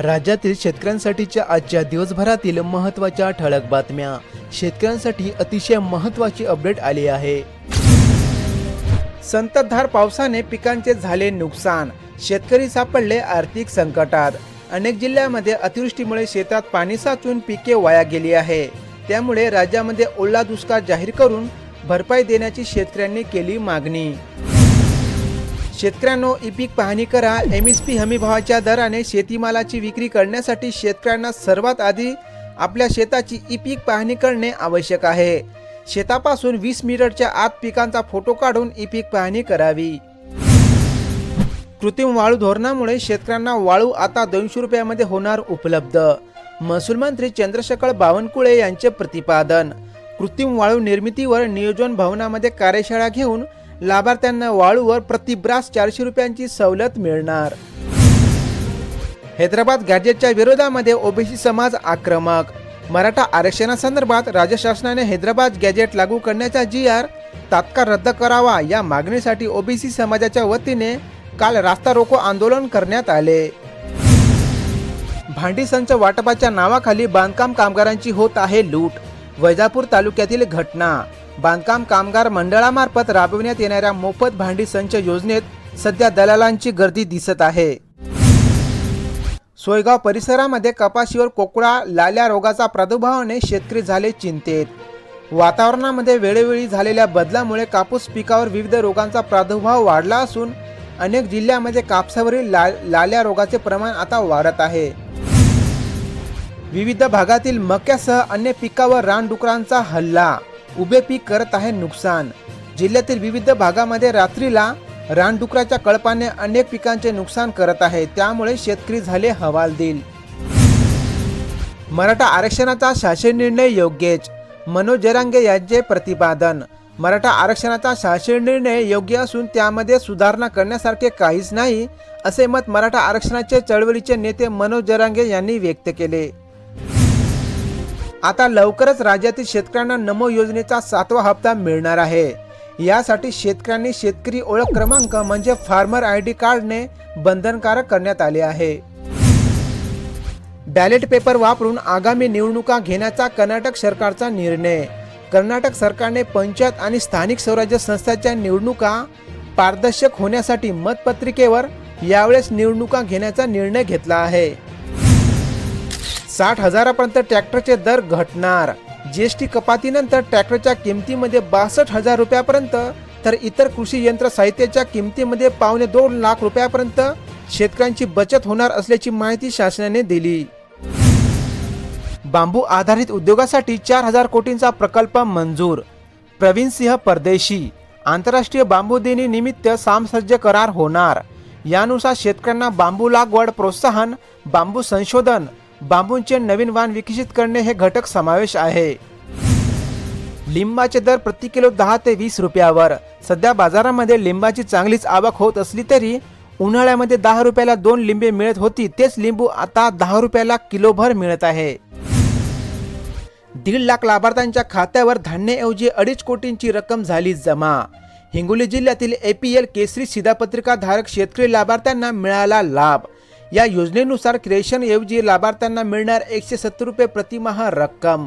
राज्यातील शेतकऱ्यांसाठीच्या आजच्या दिवसभरातील महत्त्वाच्या ठळक बातम्या. शेतकऱ्यांसाठी अतिशय महत्त्वाची अपडेट आली आहे. संततधार पावसाने पिकांचे झाले नुकसान. शेतकरी सापडले आर्थिक संकटात. अनेक जिल्ह्यामध्ये अतिवृष्टीमुळे शेतात पाणी साचून पिके वाया गेली आहे. त्यामुळे राज्यामध्ये ओला दुष्काळ जाहीर करून भरपाई देण्याची शेतकऱ्यांनी केली मागणी. शेतकऱ्यांनो ई पीक पाहणी करा. एम एस पी हमीभावाच्या दराने शेतीमालाची विक्री करण्यासाठी शेतकऱ्यांना सर्वात आधी आपल्या शेताची ई पीक पाहणी करणे आवश्यक आहे. शेतापासून वीस मीटरच्या आत पिकांचा फोटो काढून ई पीक पाहणी करावी. कृत्रिम वाळू धोरणामुळे शेतकऱ्यांना वाळू आता दोनशे रुपयामध्ये होणार उपलब्ध. महसूल मंत्री चंद्रशेखर बावनकुळे यांचे प्रतिपादन. कृत्रिम वाळू निर्मितीवर नियोजन भवनामध्ये कार्यशाळा घेऊन लाभार्थ्यांना वाळूवर प्रतिब्रास चारशे रुपयांची सवलत मिळणार. हैदराबाद गॅजेटच्या विरोधामध्ये ओबीसी समाज आक्रमक. मराठा आरक्षणासंदर्भात राज्य शासनाने हैदराबाद गॅजेट लागू करण्याचा जी आर तात्काळ रद्द करावा या मागणीसाठी ओबीसी समाजाच्या वतीने काल रास्ता रोको आंदोलन करण्यात आले. भांडी संच वाटपाच्या नावाखाली बांधकाम कामगारांची होत आहे लूट. वैजापूर तालुक्यातील घटना. बांधकाम कामगार मंडळामार्फत राबविण्यात येणाऱ्या मोफत भांडी संच योजनेत सध्या दलालांची गर्दी दिसत आहे. सोयगाव परिसरामध्ये कपाशीवर कोकळा लाल्या रोगाचा प्रादुर्भावाने शेतकरी झाले चिंतेत. वातावरणामध्ये वेळोवेळी झालेल्या बदलामुळे कापूस पिकावर विविध रोगांचा प्रादुर्भाव वाढला असून अनेक जिल्ह्यामध्ये कापसावरील ला लाल्या रोगाचे प्रमाण आता वाढत आहे. विविध भागातील मक्यासह अन्य पिकावर रानडुकरांचा हल्ला. उभे पीक करत आहे नुकसान. जिल्ह्यातील विविध भागामध्ये रात्रीला रानडुकराच्या कळपाने अनेक पिकांचे नुकसान करत आहे. त्यामुळे शेतकरी झाले हवालदिल. मराठा आरक्षणाचा शासन निर्णय योग्यच. मनोज जरांगे यांचे प्रतिपादन. मराठा आरक्षणाचा शासन निर्णय योग्य असून त्यामध्ये सुधारणा करण्यासारखे काहीच नाही असे मत मराठा आरक्षणाचे चळवळीचे नेते मनोज जरांगे यांनी व्यक्त केले. आता लवकरच राज्यातील शेतकऱ्यांना नमो योजनेचा सातवा हप्ता मिळणार आहे. यासाठी शेतकऱ्यांनी शेतकरी ओळख क्रमांक म्हणजे फार्मर आय डी कार्डने बंधनकारक करण्यात आले आहे. बॅलेट पेपर वापरून आगामी निवडणुका घेण्याचा कर्नाटक सरकारचा निर्णय. कर्नाटक सरकारने पंचायत आणि स्थानिक स्वराज्य संस्थांच्या निवडणुका पारदर्शक होण्यासाठी मतपत्रिकेवर यावेळेस निवडणुका घेण्याचा निर्णय घेतला आहे. साठ हजारापर्यंत ट्रॅक्टरचे दर घटणार. जीएसटी कपातीनंतर ट्रॅक्टरच्या किमतीमध्ये बासष्ट हजार रुपयापर्यंत तर इतर कृषी यंत्र साहित्याच्या किमतीमध्ये पावणे दोन लाख रुपयापर्यंत शेतकऱ्यांची बचत होणार असल्याची माहिती शासनाने दिली. बांबू आधारित उद्योगासाठी चार हजार कोटींचा प्रकल्प मंजूर. प्रवीण सिंह परदेशी आंतरराष्ट्रीय बांबू दिनी निमित्त सामसज्ज करार होणार. यानुसार शेतकऱ्यांना बांबू लागवड प्रोत्साहन बांबू संशोधन बांबूंचे नवीन वाण विकसित करणे हे घटक समावेश आहे. लिंबाचे दर प्रति किलो दहा ते वीस रुपयावर. सध्या बाजारामध्ये लिंबाची चांगलीच आवक होत असली तरी उन्हाळ्यामध्ये दहा रुपयाला दोन लिंबे मिळत होती तेच लिंबू आता दहा रुपयाला किलोभर मिळत आहे. दीड लाख लाभार्थ्यांच्या खात्यावर धान्याऐवजी अडीच कोटींची रक्कम झाली जमा. हिंगोली जिल्ह्यातील एपीएल केसरी शिधापत्रिका धारक शेतकरी लाभार्थ्यांना मिळाला लाभ. या योजनेनुसार क्रेशनऐवजी लाभार्थ्यांना मिळणार एकशे सत्तर रुपये प्रतिमाह रक्कम.